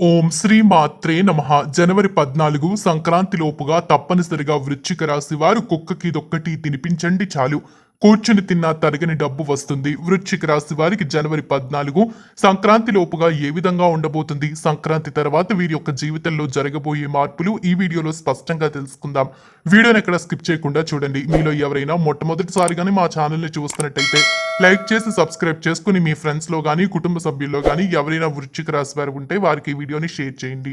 ఓం శ్రీ మాత్రే నమ. జనవరి పద్నాలుగు సంక్రాంతిలోపుగా తప్పనిసరిగా వృచ్చిక రాశి వారు కుక్కకి ఇదొక్కటి తినిపించండి చాలు. కూర్చుని తిన్నా తరగని డబ్బు వస్తుంది. వృశ్చిక రాశి వారికి జనవరి పద్నాలుగు సంక్రాంతి లోపుగా ఏ విధంగా ఉండబోతుంది? సంక్రాంతి తర్వాత వీరి యొక్క జీవితంలో జరగబోయే మార్పులు ఈ వీడియోలో స్పష్టంగా తెలుసుకుందాం. వీడియోని ఎక్కడ స్కిప్ చేయకుండా చూడండి. మీలో ఎవరైనా మొట్టమొదటిసారిగానే మా ఛానల్ని చూస్తున్నట్టయితే లైక్ చేసి సబ్స్క్రైబ్ చేసుకుని మీ ఫ్రెండ్స్లో కానీ కుటుంబ సభ్యుల్లో కానీ ఎవరైనా వృశ్చిక రాశి వారు ఉంటే వారికి ఈ వీడియోని షేర్ చేయండి.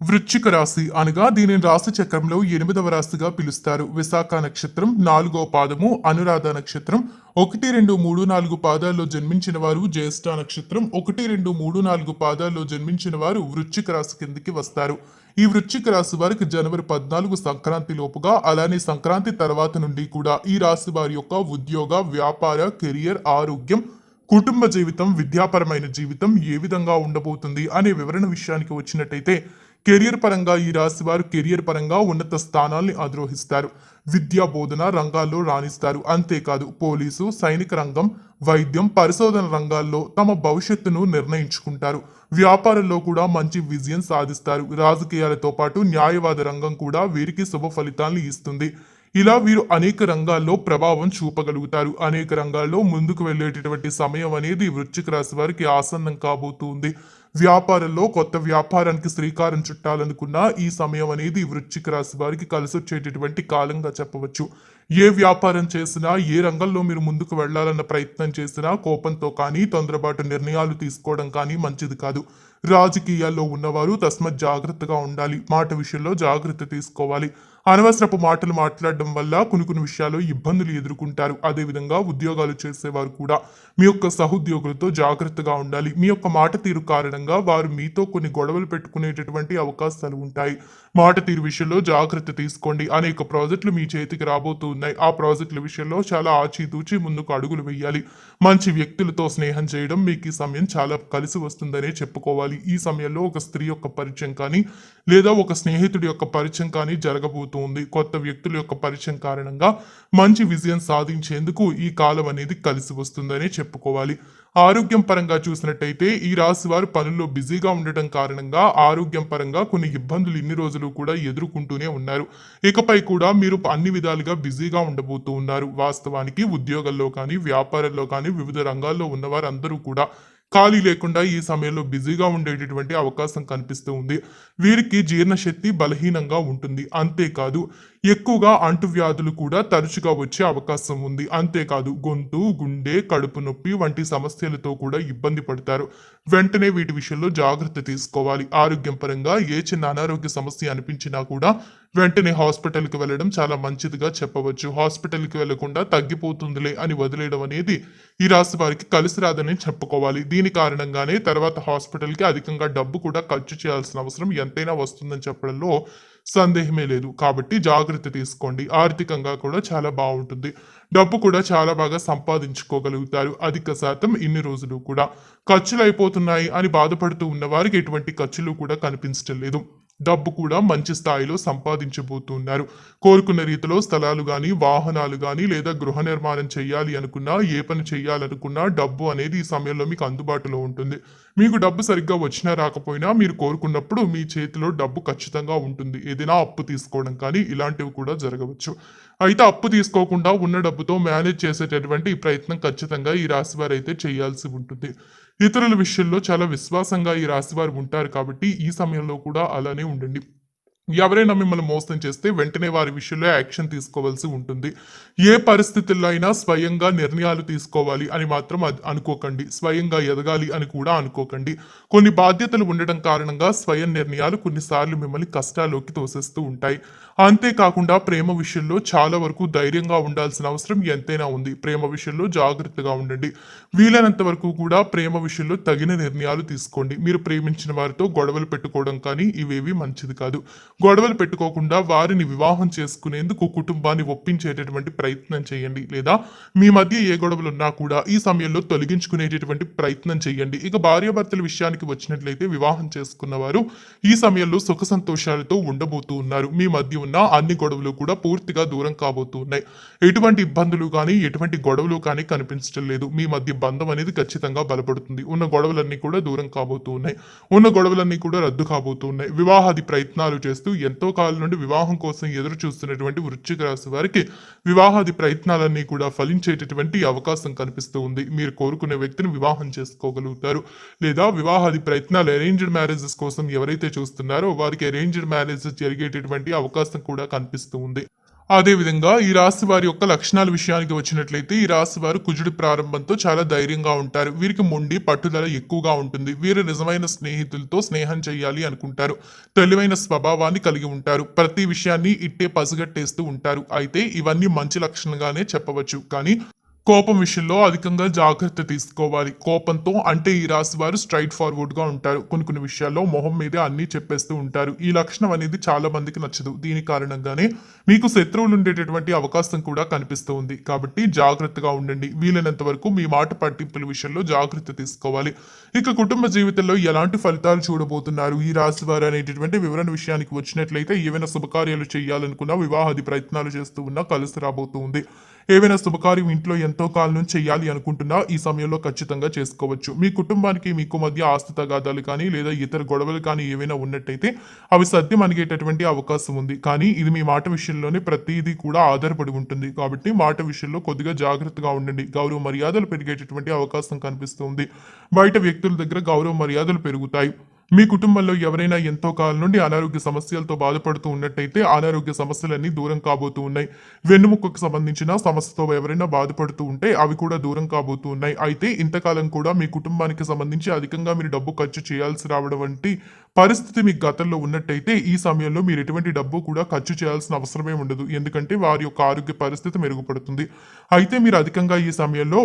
వృశ్చిక రాశి అనగా దీనిని రాశి చక్రంలో ఎనిమిదవ రాశిగా పిలుస్తారు. విశాఖ నక్షత్రం నాలుగో పాదము అనురాధ నక్షత్రం ఒకటి రెండు మూడు నాలుగు పాదాల్లో జన్మించిన వారు జ్యేష్ఠ నక్షత్రం ఒకటి రెండు మూడు నాలుగు పాదాల్లో జన్మించిన వారు వృశ్చిక రాశి కిందికి వస్తారు. ఈ వృశ్చిక రాశి వారికి జనవరి పద్నాలుగు సంక్రాంతి లోపుగా అలానే సంక్రాంతి తర్వాత నుండి కూడా ఈ రాశి వారి యొక్క ఉద్యోగ వ్యాపార కెరియర్ ఆరోగ్యం కుటుంబ జీవితం విద్యాపరమైన జీవితం ఏ విధంగా ఉండబోతుంది అనే వివరణ విషయానికి వచ్చినట్టయితే కెరియర్ పరంగా ఈ రాశి వారు కెరియర్ పరంగా ఉన్నత స్థానాల్ని అధిరోహిస్తారు విద్యా బోధన రంగాల్లో రాణిస్తారు. అంతేకాదు పోలీసు సైనిక రంగం వైద్యం పరిశోధన రంగాల్లో తమ భవిష్యత్తును నిర్ణయించుకుంటారు. వ్యాపారంలో కూడా మంచి విజయం సాధిస్తారు. రాజకీయాలతో పాటు న్యాయవాద రంగం కూడా వీరికి శుభ ఫలితాలను ఇస్తుంది. ఇలా వీరు అనేక రంగాల్లో ప్రభావం చూపగలుగుతారు. అనేక రంగాల్లో ముందుకు వెళ్ళేటటువంటి సమయం అనేది వృశ్చిక రాశి వారికి ఆసన్నం కాబోతుంది వ్యాపారంలో కొత్త వ్యాపారానికి శ్రీకారం చుట్టాలనుకున్న ఈ సమయం అనేది వృశ్చిక రాశి వారికి కలిసి వచ్చేటటువంటి కాలంగా చెప్పవచ్చు. ఏ వ్యాపారం చేసినా ఏ రంగంలో మీరు ముందుకు వెళ్ళాలన్న ప్రయత్నం చేసినా కోపంతో కానీ తొందరపాటు నిర్ణయాలు తీసుకోవడం కానీ మంచిది కాదు. రాజకీయాల్లో ఉన్నవారు తస్మత్ జాగ్రత్తగా ఉండాలి. మాట విషయంలో జాగ్రత్త తీసుకోవాలి. అనవసరపు మాటలు మాట్లాడడం వల్ల కొన్ని కొన్ని విషయాల్లో ఇబ్బందులు ఎదుర్కొంటారు. అదేవిధంగా ఉద్యోగాలు చేసేవారు కూడా మీ యొక్క సహోద్యోగులతో జాగ్రత్తగా ఉండాలి. మీ యొక్క మాట తీరు కారణంగా వారు మీతో కొన్ని గొడవలు పెట్టుకునేటటువంటి అవకాశాలు ఉంటాయి. మాట తీరు విషయంలో జాగ్రత్త తీసుకోండి. అనేక ప్రాజెక్టులు మీ చేతికి రాబోతూ ఉన్నాయి ఆ ప్రాజెక్టుల విషయంలో చాలా ఆచితూచి ముందుకు అడుగులు వేయాలి. మంచి వ్యక్తులతో స్నేహం చేయడం మీకు ఈ సమయం చాలా కలిసి వస్తుందనే చెప్పుకోవాలి. ఈ సమయంలో ఒక స్త్రీ యొక్క పరిచయం కానీ లేదా ఒక స్నేహితుడి యొక్క పరిచయం కానీ జరగబోతుంది. కొత్త వ్యక్తుల యొక్క పరిచయం కారణంగా మంచి విజయం సాధించేందుకు ఈ కాలం అనేది కలిసి వస్తుందనే చెప్పుకోవాలి. ఆరోగ్యం పరంగా చూసినట్టయితే ఈ రాశి వారు పనుల్లో బిజీగా ఉండటం కారణంగా ఆరోగ్యం పరంగా కొన్ని ఇబ్బందులు ఇన్ని రోజులు కూడా ఎదుర్కొంటూనే ఉన్నారు. ఇకపై కూడా మీరు అన్ని విధాలుగా బిజీగా ఉండబోతూ ఉన్నారు. వాస్తవానికి ఉద్యోగంలో కానీ వ్యాపారంలో కానీ వివిధ రంగాల్లో ఉన్నవారు అందరూ కూడా ఖాళీ లేకుండా ఈ సమయంలో బిజీగా ఉండేటటువంటి అవకాశం కనిపిస్తూ ఉంది. వీరికి జీర్ణశక్తి బలహీనంగా ఉంటుంది. అంతేకాదు ఎక్కువగా అంటువ్యాధులు కూడా తరచుగా వచ్చే అవకాశం ఉంది. అంతేకాదు గొంతు గుండె కడుపు నొప్పి వంటి సమస్యలతో కూడా ఇబ్బంది పడతారు. వెంటనే వీటి విషయంలో జాగ్రత్త తీసుకోవాలి. ఆరోగ్యం పరంగా ఏ చిన్న అనారోగ్య సమస్య అనిపించినా కూడా వెంటనే హాస్పిటల్కి వెళ్ళడం చాలా మంచిదిగా చెప్పవచ్చు. హాస్పిటల్కి వెళ్ళకుండా తగ్గిపోతుందిలే అని వదిలేయడం అనేది ఈ రాశి వారికి కలిసి రాదని చెప్పుకోవాలి. దీని కారణంగానే తర్వాత హాస్పిటల్కి అధికంగా డబ్బు కూడా ఖర్చు చేయాల్సిన అవసరం ఎంతైనా వస్తుందని చెప్పడంలో సందేహమే లేదు కాబట్టి జాగ్రత్త తీసుకోండి. ఆర్థికంగా కూడా చాలా బాగుంటుంది. డబ్బు కూడా చాలా బాగా సంపాదించుకోగలుగుతారు. అధిక శాతం ఇన్ని రోజులు కూడా ఖర్చులు అయిపోతున్నాయి అని బాధపడుతూ ఉన్న వారికి ఎటువంటి ఖర్చులు కూడా కనిపించడం లేదు. డబ్బు కూడా మంచి స్థాయిలో సంపాదించబోతున్నారు. కోరుకున్న రీతిలో స్థలాలు కానీ వాహనాలు కానీ లేదా గృహ నిర్మాణం చేయాలి అనుకున్నా ఏ పని చేయాలనుకున్నా డబ్బు అనేది ఈ సమయంలో మీకు అందుబాటులో ఉంటుంది. మీకు డబ్బు సరిగ్గా వచ్చినా రాకపోయినా మీరు కోరుకున్నప్పుడు మీ చేతిలో డబ్బు ఖచ్చితంగా ఉంటుంది. ఏదైనా అప్పు తీసుకోవడం కానీ ఇలాంటివి కూడా జరగవచ్చు. అయితే అప్పు తీసుకోకుండా ఉన్న డబ్బుతో మేనేజ్ చేసేటటువంటి ప్రయత్నం ఖచ్చితంగా ఈ రాశి వారు అయితే చేయాల్సి ఉంటుంది. ఇతరుల విషయంలో చాలా విశ్వాసంగా ఈ రాశి వారు ఉంటారు కాబట్టి ఈ సమయంలో కూడా అలానే ఉండండి. ఎవరైనా మిమ్మల్ని మోసం చేస్తే వెంటనే వారి విషయంలో యాక్షన్ తీసుకోవాల్సి ఉంటుంది. ఏ పరిస్థితుల్లో అయినా స్వయంగా నిర్ణయాలు తీసుకోవాలి అని మాత్రం అనుకోకండి. స్వయంగా ఎదగాలి అని కూడా అనుకోకండి. కొన్ని బాధ్యతలు ఉండడం కారణంగా స్వయం నిర్ణయాలు కొన్నిసార్లు మిమ్మల్ని కష్టాల్లోకి తోసేస్తూ ఉంటాయి. అంతేకాకుండా ప్రేమ విషయంలో చాలా వరకు ధైర్యంగా ఉండాల్సిన అవసరం ఎంతైనా ఉంది. ప్రేమ విషయంలో జాగ్రత్తగా ఉండండి. వీలైనంత వరకు కూడా ప్రేమ విషయంలో తగిన నిర్ణయాలు తీసుకోండి. మీరు ప్రేమించిన వారితో గొడవలు పెట్టుకోవడం కానీ ఇవేవి మంచిది కాదు. గొడవలు పెట్టుకోకుండా వారిని వివాహం చేసుకునేందుకు కుటుంబాన్ని ఒప్పించేటటువంటి ప్రయత్నం చేయండి. లేదా మీ మధ్య ఏ గొడవలు ఉన్నా కూడా ఈ సమయంలో తొలగించుకునేటటువంటి ప్రయత్నం చేయండి. ఇక భార్యాభర్తల విషయానికి వచ్చినట్లయితే వివాహం చేసుకున్న వారు ఈ సమయంలో సుఖ సంతోషాలతో ఉండబోతూ ఉన్నారు. మీ మధ్య ఉన్న అన్ని గొడవలు కూడా పూర్తిగా దూరం కాబోతూ ఉన్నాయి. ఎటువంటి ఇబ్బందులు కానీ ఎటువంటి గొడవలు కానీ కనిపించడం లేదు. మీ మధ్య బంధం అనేది ఖచ్చితంగా బలపడుతుంది. ఉన్న గొడవలన్నీ కూడా దూరం కాబోతూ ఉన్నాయి. ఉన్న గొడవలన్నీ కూడా రద్దు కాబోతూ ఉన్నాయి. వివాహాది ప్రయత్నాలు చేస్తూ ఎంతో కాలం నుండి వివాహం కోసం ఎదురు చూస్తున్నటువంటి వృశ్చిక రాశి వారికి వివాహాది ప్రయత్నాలన్నీ కూడా ఫలించేటటువంటి అవకాశం కనిపిస్తూ ఉంది. మీరు కోరుకునే వ్యక్తిని వివాహం చేసుకోగలుగుతారు. లేదా వివాహాది ప్రయత్నాలు అరేంజ్డ్ మ్యారేజెస్ కోసం ఎవరైతే చూస్తున్నారో వారికి అరేంజ్డ్ మ్యారేజెస్ జరిగేటటువంటి అవకాశం కూడా కనిపిస్తూ ఉంది. అదేవిధంగా ఈ రాశి వారి యొక్క లక్షణాల విషయానికి వచ్చినట్లయితే ఈ రాశి వారు కుజుడి ప్రారంభంతో చాలా ధైర్యంగా ఉంటారు. వీరికి మొండి పట్టుదల ఎక్కువగా ఉంటుంది. వీరు నిజమైన స్నేహితులతో స్నేహం చేయాలి అనుకుంటారు. తెలివైన స్వభావాన్ని కలిగి ఉంటారు. ప్రతి విషయాన్ని ఇట్టే పసిగట్టేస్తూ ఉంటారు. అయితే ఇవన్నీ మంచి లక్షణంగానే చెప్పవచ్చు. కానీ కోపం విషయంలో అధికంగా జాగ్రత్త తీసుకోవాలి. కోపంతో అంటే ఈ రాశి వారు స్ట్రైట్ ఫార్వర్డ్గా ఉంటారు. కొన్ని కొన్ని విషయాల్లో మొహం మీదే అన్నీ చెప్పేస్తూ ఉంటారు. ఈ లక్షణం అనేది చాలా మందికి నచ్చదు. దీని కారణంగానే మీకు శత్రువులు ఉండేటటువంటి అవకాశం కూడా కనిపిస్తూ ఉంది కాబట్టి జాగ్రత్తగా ఉండండి. వీలైనంత వరకు మీ మాట పట్టింపుల విషయంలో జాగ్రత్త తీసుకోవాలి. ఇక కుటుంబ జీవితంలో ఎలాంటి ఫలితాలు చూడబోతున్నారు? ఈ రాశి వారు అనేటటువంటి వివరణ విషయానికి వచ్చినట్లయితే ఏవైనా శుభకార్యాలు చేయాలనుకున్నా వివాహాది ప్రయత్నాలు చేస్తూ ఉన్నా కలిసి రాబోతుంది ఏవైనా శుభకార్యం ఇంట్లో ఎంతో కాలం నుంచి చేయాలి అనుకుంటున్నా ఈ సమయంలో ఖచ్చితంగా చేసుకోవచ్చు. మీ కుటుంబానికి మీకు మధ్య ఆస్తి తగాదాలు కానీ లేదా ఇతర గొడవలు కానీ ఏవైనా ఉన్నట్టయితే అవి సత్యం అనిగేటటువంటి అవకాశం ఉంది. కానీ ఇది మీ మాట విషయంలోనే ప్రతిదీ కూడా ఆధారపడి ఉంటుంది. కాబట్టి మాట విషయంలో కొద్దిగా జాగ్రత్తగా ఉండండి. గౌరవ మర్యాదలు పెరిగేటటువంటి అవకాశం కనిపిస్తుంది. బయట వ్యక్తుల దగ్గర గౌరవ మర్యాదలు పెరుగుతాయి. మీ కుటుంబంలో ఎవరైనా ఎంతో కాలం నుండి అనారోగ్య సమస్యలతో బాధపడుతూ ఉన్నట్టయితే అనారోగ్య సమస్యలన్నీ దూరం కాబోతూ ఉన్నాయి. వెన్నుముక్కకు సంబంధించిన సమస్యతో ఎవరైనా బాధపడుతూ ఉంటే అవి కూడా దూరం కాబోతూ ఉన్నాయి. అయితే ఇంతకాలం కూడా మీ కుటుంబానికి సంబంధించి అధికంగా మీరు డబ్బు ఖర్చు చేయాల్సి రావడం వంటి పరిస్థితి మీకు గతంలో ఉన్నట్టయితే ఈ సమయంలో మీరు ఎటువంటి డబ్బు కూడా ఖర్చు చేయాల్సిన అవసరమే ఉండదు. ఎందుకంటే వారి యొక్క ఆరోగ్య పరిస్థితి మెరుగుపడుతుంది. అయితే మీరు అధికంగా ఈ సమయంలో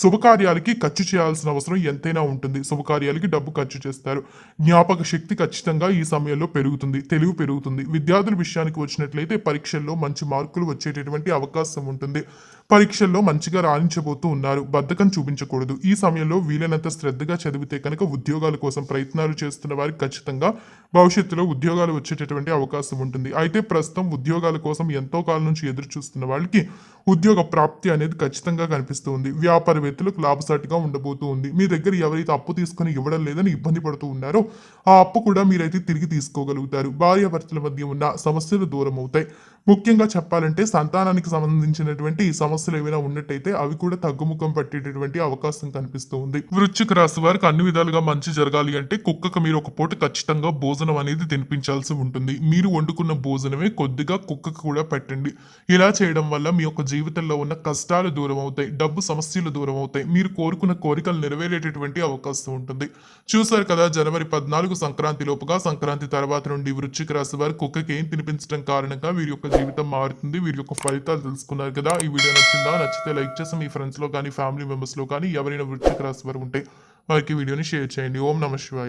శుభకార్యాలకి ఖర్చు చేయాల్సిన అవసరం ఎంతైనా ఉంటుంది. శుభకార్యాలకి డబ్బు ఖర్చు చేస్తారు. జ్ఞాపక శక్తి ఖచ్చితంగా ఈ సమయంలో పెరుగుతుంది తెలివి పెరుగుతుంది. విద్యార్థుల విషయానికి వచ్చినట్లయితే పరీక్షల్లో మంచి మార్కులు వచ్చేటటువంటి అవకాశం ఉంటుంది. పరీక్షల్లో మంచిగా రాణించబోతూ ఉన్నారు. బద్ధకం చూపించకూడదు. ఈ సమయంలో వీలైనంత శ్రద్ధగా చదివితే కనుక ఉద్యోగాల కోసం ప్రయత్నాలు చేస్తున్న వారికి ఖచ్చితంగా భవిష్యత్తులో ఉద్యోగాలు వచ్చేటటువంటి అవకాశం ఉంటుంది. అయితే ప్రస్తుతం ఉద్యోగాల కోసం ఎంతో కాలం నుంచి ఎదురు చూస్తున్న వాళ్ళకి ఉద్యోగ ప్రాప్తి అనేది ఖచ్చితంగా కనిపిస్తూ ఉంది. వ్యాపారవేత్తలకు లాభసాటిగా ఉండబోతూ ఉంది. మీ దగ్గర ఎవరైతే అప్పు తీసుకొని ఇవ్వడం లేదని ఇబ్బంది పడుతూ ఉన్నారో ఆ అప్పు కూడా మీరైతే తిరిగి తీసుకోగలుగుతారు. భార్యాభర్తల మధ్య ఉన్న సమస్యలు దూరం అవుతాయి. ముఖ్యంగా చెప్పాలంటే సంతానానికి సంబంధించినటువంటి ఈ సమస్యలు ఏమైనా ఉన్నట్టయితే అవి కూడా తగ్గుముఖం పట్టేటటువంటి అవకాశం కనిపిస్తూ ఉంది. వృశ్చిక రాశి వారికి అన్ని విధాలుగా మంచి జరగాలి అంటే కుక్కకు మీరు ఒక పూట ఖచ్చితంగా భోజనం అనేది తినిపించాల్సి ఉంటుంది. మీరు వండుకున్న భోజనమే కొద్దిగా కుక్కకు కూడా పెట్టండి. ఇలా చేయడం వల్ల మీ యొక్క జీవితంలో ఉన్న కష్టాలు దూరం అవుతాయి డబ్బు సమస్యలు దూరం అవుతాయి. మీరు కోరుకున్న కోరికలు నెరవేరేటటువంటి అవకాశం ఉంటుంది. చూసారు కదా జనవరి పద్నాలుగు సంక్రాంతి లోపుగా సంక్రాంతి తర్వాత నుండి వృశ్చిక రాశి వారు కుక్కకి ఏం తినిపించడం కారణంగా వీరి యొక్క జీవితం మారుతుంది వీరి యొక్క ఫలితాలు తెలుసుకున్నారు కదా. ఈ వీడియో నచ్చిందా? నచ్చితే లైక్ చేసి మీ ఫ్రెండ్స్లో కానీ ఫ్యామిలీ మెంబర్స్లో కానీ ఎవరైనా వృశ్చిక రాశి వారు ఉంటే వారికి వీడియోని షేర్ చేయండి. ఓం నమ శివాయ.